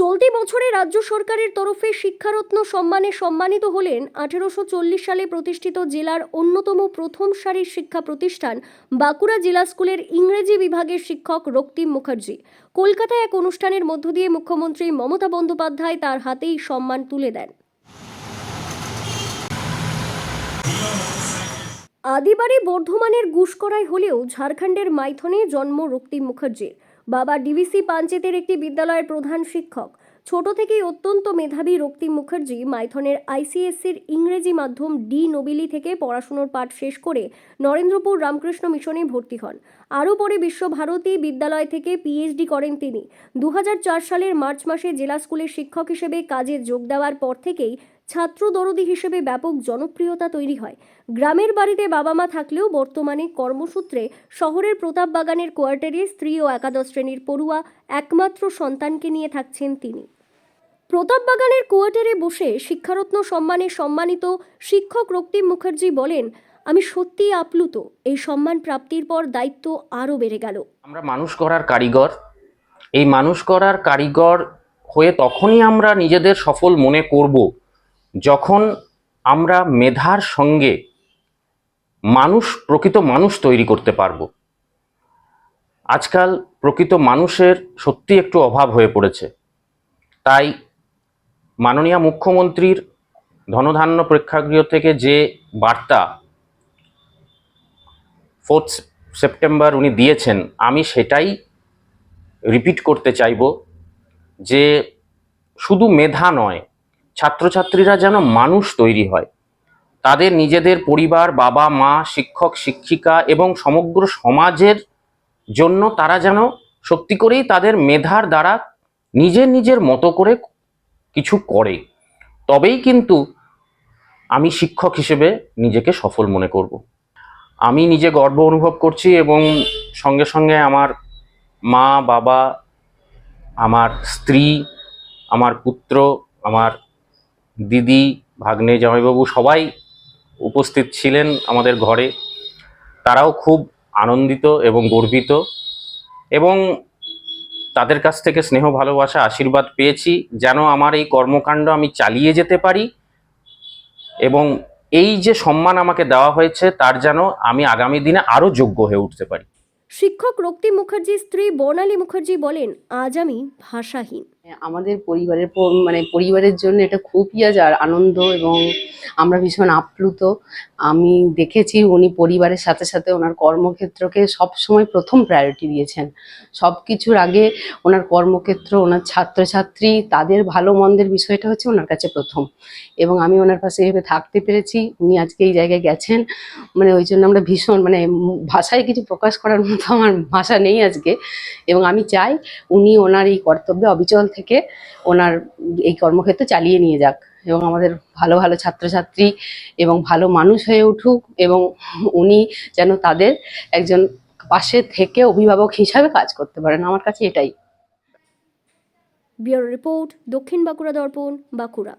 চলতি বছরে রাজ্য সরকারের তরফে শিক্ষারত্ন সম্মানে সম্মানিত হলেন আঠেরোশো চল্লিশ সালে প্রতিষ্ঠিত জেলার অন্যতম প্রথম সারির শিক্ষা প্রতিষ্ঠান বাঁকুড়া জেলা স্কুলের ইংরেজি বিভাগের শিক্ষক রক্তিম মুখার্জি। কলকাতায় এক অনুষ্ঠানের মধ্য দিয়ে মুখ্যমন্ত্রী মমতা বন্দ্যোপাধ্যায় তার হাতেই সম্মান তুলে দেন। আদিবাড়ি বর্ধমানের গুসকরাই হলেও ঝাড়খণ্ডের মাইথনে জন্ম রক্তিম মুখার্জির। বাবা ডিভিসি পাঞ্চেতের একটি বিদ্যালয়ের প্রধান শিক্ষক। ছোট থেকেই অত্যন্ত মেধাবী রক্তিম মুখার্জি মাইথনের আইসিএসসির ইংরেজি মাধ্যম ডি নোবিলি থেকে পড়াশুনোর পাঠ শেষ করে নরেন্দ্রপুর রামকৃষ্ণ মিশনে ভর্তি হন। আরও পরে বিশ্বভারতী বিদ্যালয় থেকে পিএইচডি করেন তিনি। দু হাজার চার সালের মার্চ মাসে জেলা স্কুলের শিক্ষক হিসেবে কাজে যোগ দেওয়ার পর থেকেই ছাত্র দরদি হিসেবে ব্যাপক জনপ্রিয়তা তৈরি হয়। গ্রামের বাড়িতে বাবা মা থাকলেও বর্তমানে কর্মসূত্রে শহরের প্রতাপ বাগানের কোয়ার্টারে স্ত্রী ও একাদশ শ্রেণির পড়ুয়া একমাত্র সন্তানকে নিয়ে থাকছেন তিনি। প্রতাপ বাগানের কোয়ার্টারে বসে শিক্ষারত্ন সম্মানে সম্মানিত শিক্ষক রক্তিম মুখার্জি বলেন, আমি সত্যিই আপ্লুত। এই সম্মান প্রাপ্তির পর দায়িত্ব আরও বেড়ে গেল। আমরা মানুষ করার কারিগর। এই মানুষ করার কারিগর হয়ে তখনই আমরা নিজেদের সফল মনে করব। যখন আমরা মেধার সঙ্গে মানুষ, প্রকৃত মানুষ তৈরি করতে পারব, আজকাল প্রকৃত মানুষের সত্যি একটু অভাব হয়ে পড়েছে। তাই মাননীয় মুখ্যমন্ত্রীর ধনধান্য প্রেক্ষাগৃহ থেকে যে বার্তা ফোর্থ সেপ্টেম্বর উনি দিয়েছেন, আমি সেটাই রিপিট করতে চাইব যে শুধু মেধা নয় ছাত্রছাত্রীরা যেন মানুষ তৈরি হয়। তাদের নিজেদের পরিবার, বাবা, মা, শিক্ষক, শিক্ষিকা এবং সমগ্র সমাজের জন্য তারা যেন সত্যি করেই তাদের মেধার দ্বারা নিজের নিজের মতো করে কিছু করে। তবেই কিন্তু আমি শিক্ষক হিসেবে নিজেকে সফল মনে করব। আমি নিজে গর্ব অনুভব করছি এবং সঙ্গে সঙ্গে আমার মা, বাবা, আমার স্ত্রী, আমার পুত্র, আমার দিদি, ভাগ্নে, জামাইবাবু সবাই উপস্থিত ছিলেন আমাদের ঘরে। তারাও খুব আনন্দিত এবং গর্বিত এবং তাদের কাছ থেকে স্নেহ, ভালোবাসা, আশীর্বাদ পেয়েছি যেন আমার এই কর্মকাণ্ড আমি চালিয়ে যেতে পারি এবং এই যে সম্মান আমাকে দেওয়া হয়েছে তার যেন আমি আগামী দিনে আরও যোগ্য হয়ে উঠতে পারি। শিক্ষক রক্তিম মুখার্জির স্ত্রী বর্ণালী মুখার্জি বলেন, আজ আমি ভাষাহীন। আমাদের পরিবারের মানে পরিবারের জন্য এটা খুবই আজ আনন্দ এবং আমরা ভীষণ আপ্লুত। আমি দেখেছি উনি পরিবারের সাথে সাথে ওনার কর্মক্ষেত্রকে সবসময় প্রথম প্রায়োরিটি দিয়েছেন। সব কিছুর আগে ওনার কর্মক্ষেত্র, ওনার ছাত্রছাত্রী, তাদের ভালো মন্দের বিষয়টা হচ্ছে ওনার কাছে প্রথম। এবং আমি ওনার পাশে এভাবে থাকতে পেরেছি। উনি আজকে এই জায়গায় গেছেন। মানে ওই জন্য আমরা ভীষণ মানে ভাষায় কিছু প্রকাশ করার মতো আমার ভাষা নেই আজকে। এবং আমি চাই উনি ওনার এই কর্তব্যে অবিচল থেকে ওনার এই কর্মক্ষেত্র চালিয়ে নিয়ে যাক। এবং আমাদের ভালো ভালো ছাত্রছাত্রী এবং ভালো মানুষ হয়ে উঠুক এবং উনি যেন তাদের একজন পাশে থেকে অভিভাবক হিসাবে কাজ করতে পারেন। আমার কাছে এটাই। ব্যুরো রিপোর্ট, দক্ষিণ বাঁকুড়া দর্পণ, বাঁকুড়া।